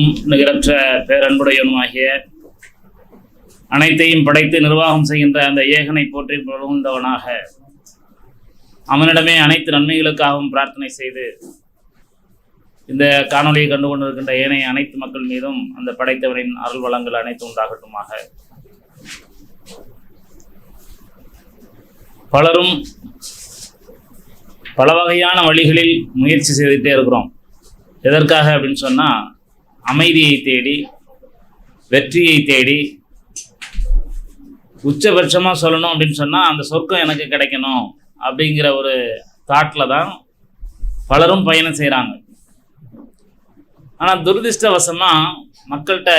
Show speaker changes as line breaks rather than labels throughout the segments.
அளவற்ற நிகரற்ற பேரன்புடையவனுமாகிய அனைத்தையும் படைத்து நிர்வாகம் செய்கின்ற அந்த ஏகனை போற்றி புகழ்ந்தவனாக. அவனிடமே அனைத்து நன்மைகளுக்காகவும் பிரார்த்தனை செய்து இந்த காணொளியை கண்டு கொண்டிருக்கின்ற ஏனைய அனைத்து மக்கள் மீதும் அந்த படைத்தவனின் அருள் வளங்கள் அனைத்து உண்டாகட்டுமாக. பலரும் பல வகையான வழிகளில் முயற்சி செய்துகிட்டே இருக்கிறோம். எதற்காக அப்படின்னு சொன்னால் அமைதியை தேடி வெற்றியை தேடி உச்சபட்சமாக சொல்லணும் அப்படின்னு சொன்னால் அந்த சொர்க்கம் எனக்கு கிடைக்கணும் அப்படிங்கிற ஒரு தாட்டில் தான் பலரும் பயணம் செய்கிறாங்க ஆனால் துரதிருஷ்டவசமாக மக்கள்கிட்ட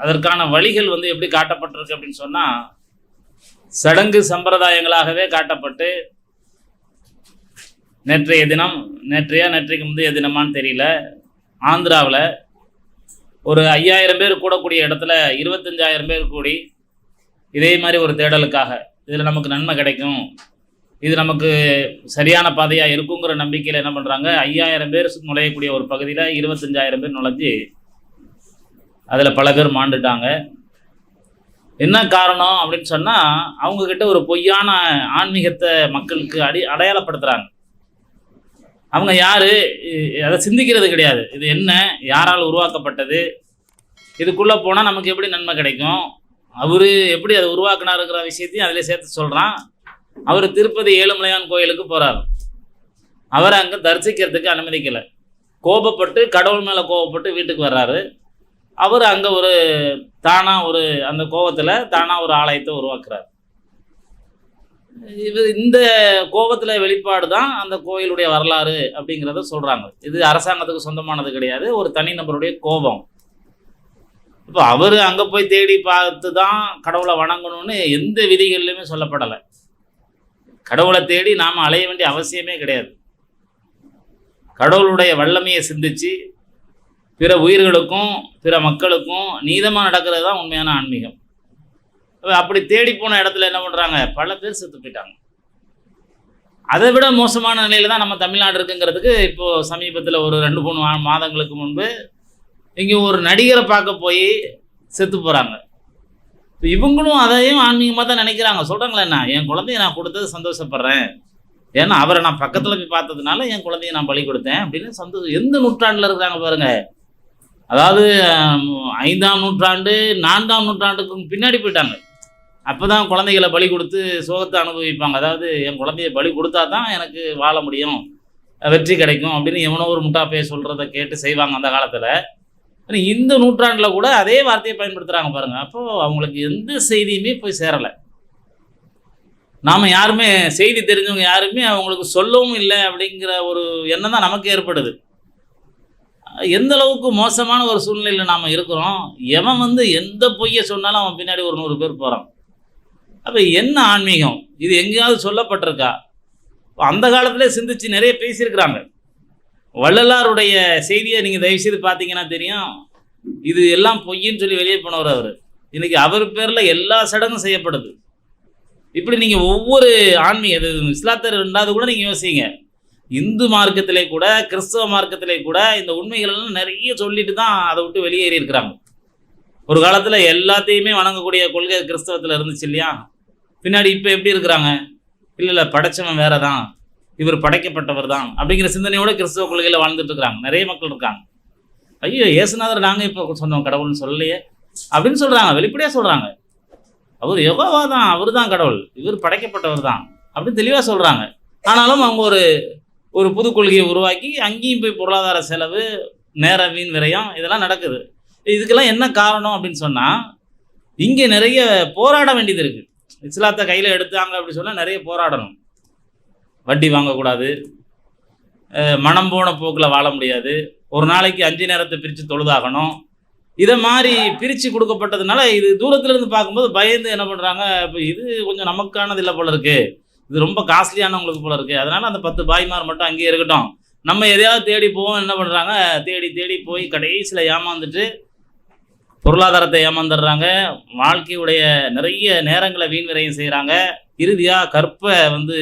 அதற்கான வழிகள் வந்து எப்படி காட்டப்பட்டிருக்கு அப்படின்னு சொன்னால் சடங்கு சம்பிரதாயங்களாகவே காட்டப்பட்டு நேற்றைய தினம் நேற்றையா நேற்றைக்கு முந்தைய தினமான்னு தெரியல ஆந்திராவில் ஒரு ஐயாயிரம் பேர் கூடக்கூடிய இடத்துல இருபத்தஞ்சாயிரம் பேர் கூடி இதே மாதிரி ஒரு தேடலுக்காக இதில் நமக்கு நன்மை கிடைக்கும். இது நமக்கு சரியான பாதையாக இருக்குங்கிற நம்பிக்கையில் என்ன பண்ணுறாங்க ஐயாயிரம் பேர் நுழையக்கூடிய ஒரு பகுதியில் இருபத்தஞ்சாயிரம் பேர் நுழைஞ்சு அதில் பல பேர் மாண்டுட்டாங்க. என்ன காரணம் அப்படின்னு சொன்னால் அவங்கக்கிட்ட ஒரு பொய்யான ஆன்மீகத்தை மக்களுக்கு அடி அடையாளப்படுத்துகிறாங்க அவங்க யார்? அதை சிந்திக்கிறது கிடையாது. இது என்ன? யாரால் உருவாக்கப்பட்டது? இதுக்குள்ளே போனால் நமக்கு எப்படி நன்மை கிடைக்கும்? அவர் எப்படி அதை உருவாக்குனாருங்கிற விஷயத்தையும் அதில் சேர்த்து சொல்கிறான் அவர் திருப்பதி ஏழுமலையான் கோயிலுக்கு போகிறார் அவரை அங்கே தரிசிக்கிறதுக்கு அனுமதிக்கலை. கோபப்பட்டு கடவுள் மேலே கோபப்பட்டு வீட்டுக்கு வர்றாரு. அவர் அங்கே ஒரு தானாக ஒரு அந்த கோபத்தில் தானாக ஒரு ஆலயத்தை உருவாக்குறார். இது இந்த கோபத்தில் வெளிப்பாடு தான் அந்த கோயிலுடைய வரலாறு அப்படிங்கிறத சொல்கிறாங்க இது அரசாங்கத்துக்கு சொந்தமானது கிடையாது ஒரு தனிநபருடைய கோபம். இப்போ அவர் அங்கே போய் தேடி பார்த்து தான் கடவுளை வணங்கணும்னு எந்த விதிகள்லையுமே சொல்லப்படலை. கடவுளை தேடி நாம் அலைய வேண்டிய அவசியமே கிடையாது. கடவுளுடைய வல்லமையை சிந்திச்சு பிற உயிர்களுக்கும் பிற மக்களுக்கும் நீதமாக நடக்கிறது தான் உண்மையான ஆன்மீகம். அப்படி தேடி போன இடத்துல என்ன பண்ணுறாங்க பல பேர் செத்து போயிட்டாங்க. அதை விட மோசமான நிலையில தான் நம்ம தமிழ்நாடு இருக்குங்கிறதுக்கு இப்போது சமீபத்தில் ஒரு ரெண்டு மூணு மாதங்களுக்கு முன்பு இங்கே ஒரு நடிகரை பார்க்க போய் செத்து போகிறாங்க இப்போ இவங்களும் அதையும் ஆன்மீகமாக தான் நினைக்கிறாங்க. சொல்கிறாங்களே என்ன? என் குழந்தைய நான் கொடுத்தது சந்தோஷப்படுறேன். ஏன்னா அவரை நான் பக்கத்தில் போய் பார்த்ததுனால என் குழந்தைய நான் பலி கொடுத்தேன் அப்படின்னு சந்தோஷம். எந்த நூற்றாண்டில் இருக்கிறாங்க பாருங்க. அதாவது ஐந்தாம் நூற்றாண்டு நான்காம் நூற்றாண்டுக்கு பின்னாடி போயிட்டாங்க. அப்போ தான் குழந்தைகளை பலி கொடுத்து சோகத்தை அனுபவிப்பாங்க. அதாவது என் குழந்தைய பலி கொடுத்தா தான் எனக்கு வாழ முடியும் வெற்றி கிடைக்கும் அப்படின்னு எவனோ ஒரு முட்டாப்பைய சொல்கிறத கேட்டு செய்வாங்க அந்த காலத்தில். இந்த நூற்றாண்டில் கூட அதே வார்த்தையை பயன்படுத்துகிறாங்க பாருங்கள் அப்போது அவங்களுக்கு எந்த செய்தியுமே போய் சேரலை. நாம் யாருமே செய்தி தெரிஞ்சவங்க யாருமே அவங்களுக்கு சொல்லவும் இல்லை அப்படிங்கிற ஒரு எண்ணம் தான் நமக்கு ஏற்படுது. எந்த அளவுக்கு மோசமான ஒரு சூழ்நிலையில் நாம் இருக்கிறோம் எவன் வந்து எந்த பொய்யை சொன்னாலும் அவன் பின்னாடி ஒரு நூறு பேர் போகிறான் அப்போ என்ன ஆன்மீகம்? இது எங்கேயாவது சொல்லப்பட்டிருக்கா? அந்த காலத்திலே சிந்திச்சு நிறைய பேசியிருக்கிறாங்க. வள்ளலாருடைய செய்தியை நீங்கள் தயவுசெய்து பார்த்தீங்கன்னா தெரியும். இது எல்லாம் பொய்ன்னு சொல்லி வெளியே போனவர் அவர். இன்னைக்கு அவர் பேரில் எல்லா சடங்கும் செய்யப்படுது. இப்படி நீங்கள் ஒவ்வொரு ஆன்மீக இது இஸ்லாத்தர் ரெண்டாவது கூட நீங்கள் யோசிங்க. இந்து மார்க்கத்திலே கூட கிறிஸ்தவ மார்க்கத்திலே கூட இந்த உண்மைகள் எல்லாம் நிறைய சொல்லிட்டு தான் அதை விட்டு வெளியேறி இருக்கிறாங்க ஒரு காலத்தில் எல்லாத்தையுமே வணங்கக்கூடிய கொள்கை கிறிஸ்தவத்தில் இருந்துச்சு இல்லையா? பின்னாடி இப்போ எப்படி இருக்கிறாங்க? இல்லை இல்லை படைச்சவன் வேற தான் இவர் படைக்கப்பட்டவர் தான். அப்படிங்கிற சிந்தனையோட கிறிஸ்தவ கொள்கையில் வாழ்ந்துட்டு இருக்கிறாங்க. நிறைய மக்கள் இருக்காங்க. ஐயோ இயேசுநாதர் நாங்கள் இப்போ சொன்னோம் கடவுள்னு சொல்லலையே. அப்படின்னு சொல்கிறாங்க வெளிப்படையாக சொல்கிறாங்க அவர் யோகாவா தான் அவர் தான் கடவுள். இவர் படைக்கப்பட்டவர் தான் அப்படின்னு தெளிவாக சொல்கிறாங்க ஆனாலும் அவங்க ஒரு ஒரு புது கொள்கையை உருவாக்கி அங்கேயும் போய் பொருளாதார செலவு நேர வீண் விரயம் இதெல்லாம் நடக்குது. இதுக்கெல்லாம் என்ன காரணம் அப்படின்னு சொன்னால் இங்கே நிறைய போராட வேண்டியது இருக்குது இஸ்லாத்தை கையில் எடுத்தாங்க அப்படி சொன்னால் நிறைய போராடணும். வட்டி வாங்கக்கூடாது. மனம் போன போக்கில் வாழ முடியாது. ஒரு நாளைக்கு அஞ்சு நேரத்தை பிரித்து தொழுதாகணும். இதை மாதிரி பிரித்து கொடுக்கப்பட்டதுனால இது தூரத்துலேருந்து பார்க்கும்போது பயந்து என்ன பண்ணுறாங்க இப்போ இது கொஞ்சம் நமக்கானது இல்லை போல இருக்குது இது ரொம்ப காஸ்ட்லியானவங்களுக்கு போல இருக்குது அதனால் அந்த பத்து பாய்மார் மட்டும் அங்கேயே இருக்கட்டும். நம்ம எதையாவது தேடி போவோம் என்ன பண்ணுறாங்க தேடி தேடி போய் கடைசியில் ஏமாந்துட்டு பொருளாதாரத்தை ஏமாந்துடுறாங்க. வாழ்க்கையுடைய நிறைய நேரங்களை வீண் விரையும் செய்கிறாங்க இறுதியாக கற்பை வந்து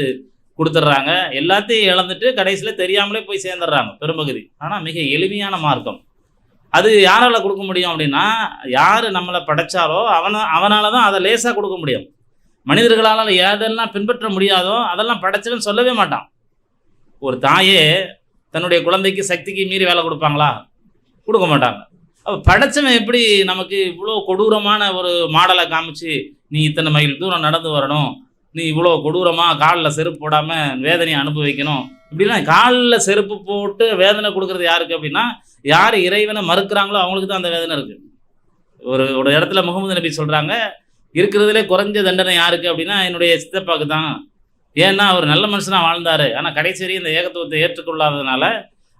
கொடுத்துட்றாங்க. எல்லாத்தையும் இழந்துட்டு கடைசியில் தெரியாமலே போய் சேர்ந்துடுறாங்க பெரும்பகுதி. ஆனால் மிக எளிமையான மார்க்கம். அது யாரால் கொடுக்க முடியும் அப்படின்னா யார் நம்மளை படைச்சாரோ அவனை அவனால் தான் அதை லேசாக கொடுக்க முடியும். மனிதர்களால் எதெல்லாம் பின்பற்ற முடியாதோ அதெல்லாம் படைச்சவன் சொல்லவே மாட்டான். ஒரு தாயே தன்னுடைய குழந்தைக்கு சக்திக்கு மீறி வேலை கொடுப்பாங்களா? கொடுக்க மாட்டாங்க. அப்போ படைச்சவன் எப்படி நமக்கு இவ்வளோ கொடூரமான ஒரு மாடலை காமிச்சு நீ இத்தனை மைல் தூரம் நடந்து வரணும். நீ இவ்வளோ கொடூரமாக காலில் செருப்பு போடாமல் வேதனையை அனுபவிக்கணும். இப்படிலாம் காலில் செருப்பு போட்டு வேதனை கொடுக்கறது யாருக்கு அப்படின்னா யார் இறைவனை மறுக்கிறாங்களோ அவங்களுக்கு தான் அந்த வேதனை இருக்குது ஒரு ஒரு இடத்துல முகமது நபி சொல்கிறாங்க இருக்கிறதுலே குறைஞ்ச தண்டனை யாருக்கு அப்படின்னா என்னுடைய சித்தப்பாக்கு தான். ஏன்னா அவர் நல்ல மனுஷனாக வாழ்ந்தார். ஆனால் கடைசி வரையும் இந்த ஏகத்துவத்தை ஏற்றுக்கொள்ளாததுனால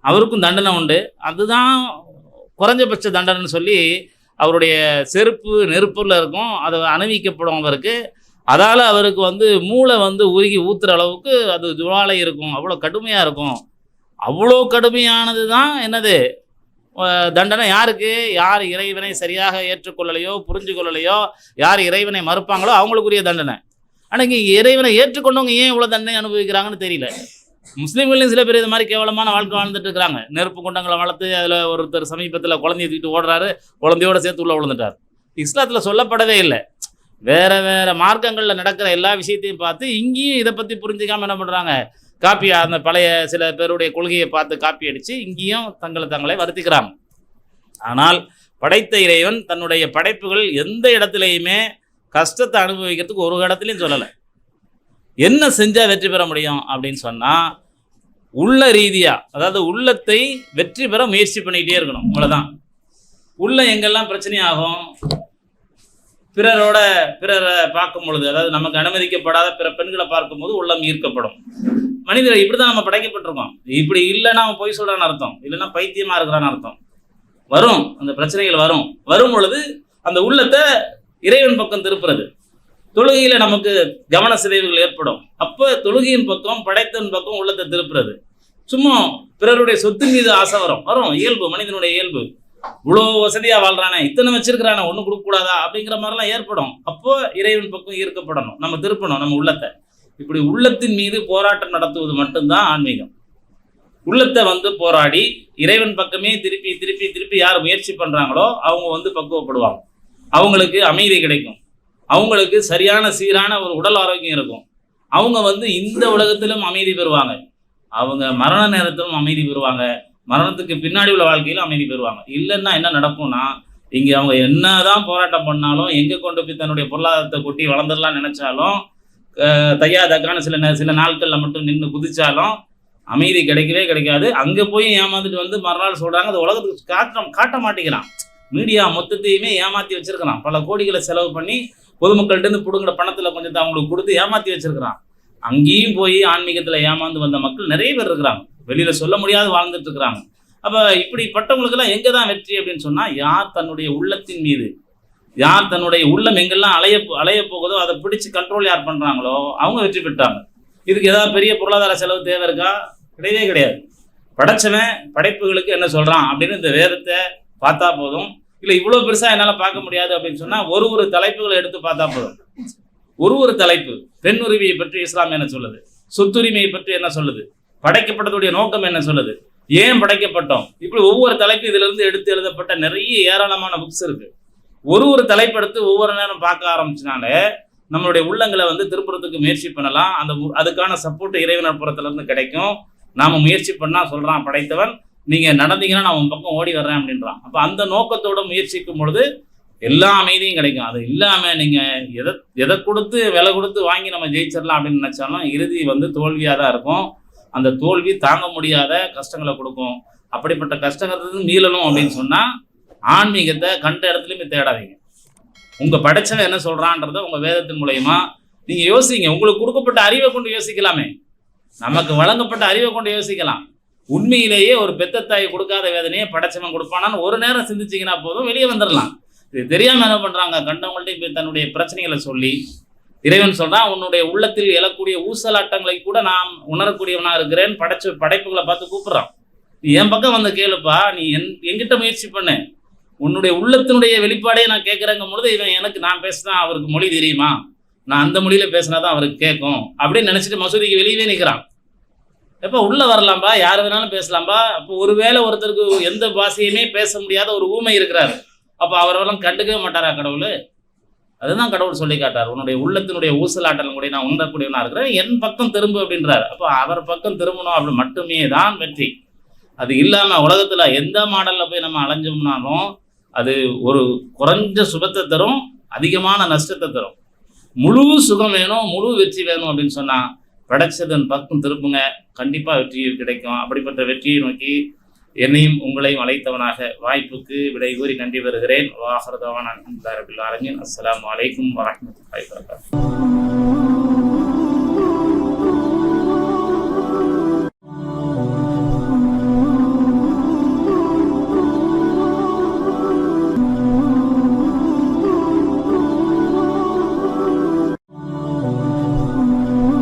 அவருக்கும் தண்டனை உண்டு. அதுதான் குறைஞ்சபட்ச தண்டனைன்னு சொல்லி அவருடைய செருப்பு நெருப்பில் இருக்கும். அது அணிவிக்கப்படும் அவருக்கு அதால் அவருக்கு வந்து மூளை வந்து உருகி ஊற்றுற அளவுக்கு அது ஜுவாலை இருக்கும். அவ்வளோ கடுமையாக இருக்கும். அவ்வளோ கடுமையானது தான் என்னது? தண்டனை யாருக்கு? யார் இறைவனை சரியாக ஏற்றுக்கொள்ளலையோ புரிஞ்சு கொள்ளலையோ யார் இறைவனை மறுப்பாங்களோ அவங்களுக்குரிய தண்டனை. ஆனால் இங்கே இறைவனை ஏற்றுக்கொண்டவங்க ஏன் இவ்வளோ தண்டனை அனுபவிக்கிறாங்கன்னு தெரியல. முஸ்லீம்களையும் சில பேர் இது மாதிரி கேவலமான வாழ்க்கை வாழ்ந்துட்டு இருக்கிறாங்க. நெருப்பு குண்டங்களை வளர்த்து அதில் ஒருத்தர் சமீபத்தில் குழந்தைய தூக்கிட்டு ஓடுறாரு. குழந்தையோட சேர்த்து உள்ள விழுந்துட்டார். இஸ்லாத்தில் சொல்லப்படவே இல்லை. வேற வேற மார்க்கங்களில் நடக்கிற எல்லா விஷயத்தையும் பார்த்து இங்கேயும் இதை பற்றி புரிஞ்சுக்காம என்ன பண்ணுறாங்க காப்பி அந்த பழைய சில பேருடைய கொள்கையை பார்த்து காப்பி அடித்து இங்கேயும் தங்களை தங்களை வருத்திக்கிறாங்க. ஆனால் படைத்த இறைவன் தன்னுடைய படைப்புகள் எந்த இடத்துலையுமே கஷ்டத்தை அனுபவிக்கிறதுக்கு ஒரு இடத்துலையும் சொல்லலை. என்ன செஞ்சால் வெற்றி பெற முடியும் அப்படின்னு சொன்னால் உள்ள ரீதியாக அதாவது உள்ளத்தை வெற்றி பெற முயற்சி பண்ணிக்கிட்டே இருக்கணும் அவ்வளோதான் உள்ள எங்கெல்லாம் பிரச்சனையாகும் பிறரோட பிறரை பார்க்கும் பொழுது அதாவது நமக்கு அனுமதிக்கப்படாத பிற பெண்களை பார்க்கும்போது உள்ளம் ஈர்க்கப்படும். மனிதர் இப்படி தான் நம்ம படைக்கப்பட்டிருக்கோம். இப்படி இல்லைன்னா அவன் பொய் சொல்கிறான்னு அர்த்தம். இல்லைன்னா பைத்தியமாக இருக்கிறான்னு அர்த்தம். வரும் அந்த பிரச்சனைகள் வரும். வரும் பொழுது அந்த உள்ளத்தை இறைவன் பக்கம் திருப்புறது. தொழுகையில நமக்கு கவன சிதைவுகள் ஏற்படும். அப்போ தொழுகையின் பக்கம் படைத்தன் பக்கம் உள்ளத்தை திருப்புறது. சும்மா பிறருடைய சொத்து மீது ஆசை வரும். வரும். இயல்பு மனிதனுடைய இயல்பு. இவ்வளோ வசதியாக வாழ்றானே இத்தனை வச்சிருக்கிறானே ஒன்றும் கொடுக்கக்கூடாதா அப்படிங்கிற மாதிரிலாம் ஏற்படும். அப்போ இறைவன் பக்கம் ஈர்க்கப்படணும். நம்ம திருப்பணும் நம்ம உள்ளத்தை. இப்படி உள்ளத்தின் மீது போராட்டம் நடத்துவது மட்டும்தான் ஆன்மீகம். உள்ளத்தை வந்து போராடி இறைவன் பக்கமே திருப்பி திருப்பி திருப்பி யார் முயற்சி பண்ணுறாங்களோ அவங்க வந்து பக்குவப்படுவாங்க. அவங்களுக்கு அமைதி கிடைக்கும். அவங்களுக்கு சரியான சீரான ஒரு உடல் ஆரோக்கியம் இருக்கும். அவங்க வந்து இந்த உலகத்திலும் அமைதி பெறுவாங்க. அவங்க மரண நேரத்திலும் அமைதி பெறுவாங்க. மரணத்துக்கு பின்னாடி உள்ள வாழ்க்கையிலும் அமைதி பெறுவாங்க. இல்லைன்னா என்ன நடக்கும்னா இங்கே அவங்க என்னதான் போராட்டம் பண்ணாலும் எங்கே கொண்டு போய் தன்னுடைய பொருளாதாரத்தை கொட்டி வளர்ந்துடலாம் நினைச்சாலும் தையாதக்கான தக்கான சில சில நாட்களில் மட்டும் நின்று குதிச்சாலும் அமைதி கிடைக்கவே கிடைக்காது. அங்கே போய் ஏமாந்துட்டு வந்து மறுநாள் சொல்கிறாங்க அது உலகத்துக்கு காட்ட காட்ட மாட்டேங்கிறான். மீடியா மொத்தத்தையுமே ஏமாற்றி வச்சிருக்கிறான். பல கோடிகளை செலவு பண்ணி பொதுமக்கள்கிட்ட இருந்து பிடுங்குற பணத்தில் கொஞ்சத்தை அவங்களுக்கு கொடுத்து ஏமாற்றி வச்சிருக்கிறான். அங்கேயும் போய் ஆன்மீகத்தில் ஏமாந்து வந்த மக்கள் நிறைய பேர் இருக்கிறாங்க. வெளியில் சொல்ல முடியாது வாழ்ந்துட்டு இருக்கிறாங்க. அப்போ இப்படிப்பட்டவங்களுக்கெல்லாம் எங்கே தான் வெற்றி அப்படின்னு சொன்னால் யார் தன்னுடைய உள்ளத்தின் மீது யார் தன்னுடைய உள்ளம் எங்கெல்லாம் அலைய அலைய போகுதோ அதை பிடிச்சு கண்ட்ரோல் யார் பண்ணுறாங்களோ அவங்க வெற்றி பெற்றாங்க. இதுக்கு ஏதாவது பெரிய பொருளாதார செலவு தேவை இருக்கா? கிடையவே கிடையாது. படைச்சவன் படைப்புகளுக்கு என்ன சொல்கிறான் அப்படின்னு இந்த வேதத்தை பார்த்தா போதும். இல்லை இவ்வளோ பெருசாக என்னால் பார்க்க முடியாது அப்படின்னு சொன்னால் ஒரு ஒரு தலைப்புகளை எடுத்து பார்த்தா போதும். ஒரு ஒரு தலைப்பு பெண் உரிமையை பற்றி இஸ்லாம் என்ன சொல்லுது? சொத்துரிமையை பற்றி என்ன சொல்லுது? படைக்கப்பட்டதுடைய நோக்கம் என்ன சொல்லுது? ஏன் படைக்கப்பட்டோம்? இப்படி ஒவ்வொரு தலைப்பு இதுல இருந்து எடுத்து எழுதப்பட்ட நிறைய ஏராளமான புக்ஸ் இருக்கு. ஒரு ஒரு தலைப்பெடுத்து ஒவ்வொரு நேரம் பார்க்க ஆரம்பிச்சினாலே நம்மளுடைய உள்ளங்களை வந்து திருப்புறத்துக்கு முயற்சி பண்ணலாம். அந்த அதுக்கான சப்போர்ட் இறைவனர் புறத்துல இருந்து கிடைக்கும். நாம முயற்சி பண்ணா சொல்றான் படைத்தவன். நீங்கள் நடந்தீங்கன்னா நான் உன் பக்கம் ஓடி வர்றேன் அப்படின்றான். அப்போ அந்த நோக்கத்தோட முயற்சிக்கும் பொழுது எல்லா அமைதியும் கிடைக்கும். அது இல்லாமல் நீங்கள் எதை எதை கொடுத்து விலை கொடுத்து வாங்கி நம்ம ஜெயிச்சிடலாம் அப்படின்னு நினச்சாலும் இறுதி வந்து தோல்வியாக தான் இருக்கும். அந்த தோல்வி தாங்க முடியாத கஷ்டங்களை கொடுக்கும். அப்படிப்பட்ட கஷ்டங்கிறது மீளணும் அப்படின்னு சொன்னால் ஆன்மீகத்தை கண்ட இடத்துலையுமே தேடாதீங்க. உங்கள் படைச்சவன் என்ன சொல்கிறான்றத உங்கள் வேதத்தின் மூலயமா நீங்கள் யோசிங்க. உங்களுக்கு கொடுக்கப்பட்ட அறிவை கொண்டு யோசிக்கலாமே. நமக்கு வழங்கப்பட்ட அறிவை கொண்டு யோசிக்கலாம். உண்மையிலேயே ஒரு பெத்த தாய் கொடுக்காத வேதனையை படைச்சவன் கொடுப்பானான்னு ஒரு நேரம் சிந்திச்சீங்கன்னா போதும் வெளியே வந்துடலாம். இது தெரியாமல் என்ன பண்ணுறாங்க கண்டவங்கள்ட்ட இப்போ தன்னுடைய பிரச்சனைகளை சொல்லி இறைவன் சொல்கிறான் உன்னுடைய உள்ளத்தில் எழக்கூடிய ஊசலாட்டங்களை கூட நான் உணரக்கூடியவனாக இருக்கிறேன் படைச்ச படைப்புகளை பார்த்து கூப்பிட்றான். நீ என் பக்கம் வந்து கேளுப்பா நீ என் என்கிட்ட முயற்சி பண்ணு. உன்னுடைய உள்ளத்தினுடைய வெளிப்பாடே நான் கேட்குறேங்க பொழுது இவன் எனக்கு நான் பேசினா அவருக்கு மொழி தெரியுமா? நான் அந்த மொழியில் பேசினா தான் அவருக்கு கேட்கும். அப்படின்னு நினச்சிட்டு மசூதிக்கு வெளியவே நிற்கிறான் எப்போ உள்ள வரலாம்பா? யார் வேணாலும் பேசலாம்பா. அப்போ ஒருவேளை ஒருத்தருக்கு எந்த பாஷையுமே பேச முடியாத ஒரு ஊமை இருக்கிறார். அப்போ அவரெல்லாம் கண்டுக்கவே மாட்டாரா கடவுள்? அதுதான் கடவுள் சொல்லி காட்டார். உன்னுடைய உள்ளத்தினுடைய ஊசலாட்டலும் கூட நான் உணரக்கூடியவனா இருக்கிறேன். என் பக்கம் திரும்பு அப்படின்றார். அப்போ அவர் பக்கம் திரும்பணும் அப்படி மட்டுமே தான் வெற்றி. அது இல்லாமல் உலகத்தில் எந்த மாடலில் போய் நம்ம அலைஞ்சோம்னாலும் அது ஒரு குறைஞ்ச சுபத்தை தரும் அதிகமான நஷ்டத்தை தரும். முழு சுகம் வேணும் முழு வெற்றி வேணும் அப்படின்னு சொன்னால் படைச்சதன் பக்கம் திருப்புங்க கண்டிப்பா வெற்றி கிடைக்கும். அப்படிப்பட்ட வெற்றியை நோக்கி என்னையும் உங்களையும் அழைத்தவனாக வாய்ப்புக்கு விடை கூறி நன்றி பெறுகிறேன். வாகரதவான் அலமதுல்லா ரபில் ஆலமீன். அஸ்ஸலாமு அலைக்கும் வரஹ்மத்துல்லாஹி